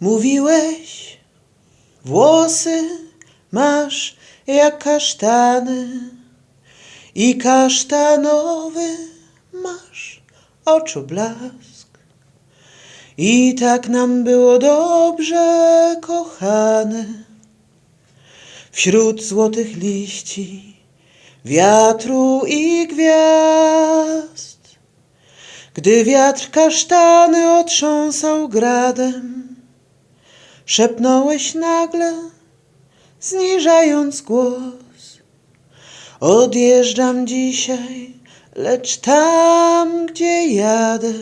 Mówiłeś, włosy masz jak kasztany i kasztanowy masz oczoblask. I tak nam było dobrze, kochany, wśród złotych liści, wiatru i gwiazd. Gdy wiatr kasztany otrząsał gradem, szepnąłeś nagle, zniżając głos. Odjeżdżam dzisiaj, lecz tam, gdzie jadę,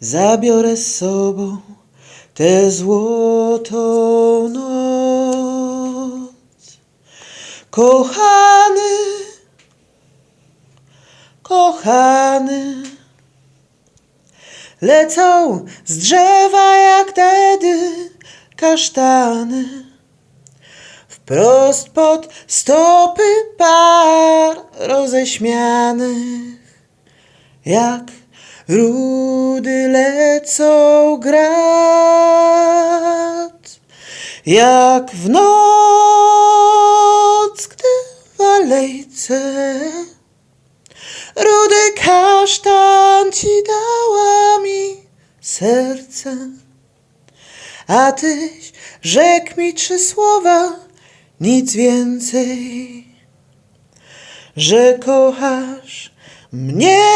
zabiorę z sobą tę złotą noc. Kochany, kochany, lecą z drzewa jak wtedy kasztany. Wprost pod stopy par roześmianych, jak rudy lecą grad, jak w noc, gdy alejce rudy kasztan ci serce. A tyś rzekł mi trzy słowa, nic więcej, że kochasz mnie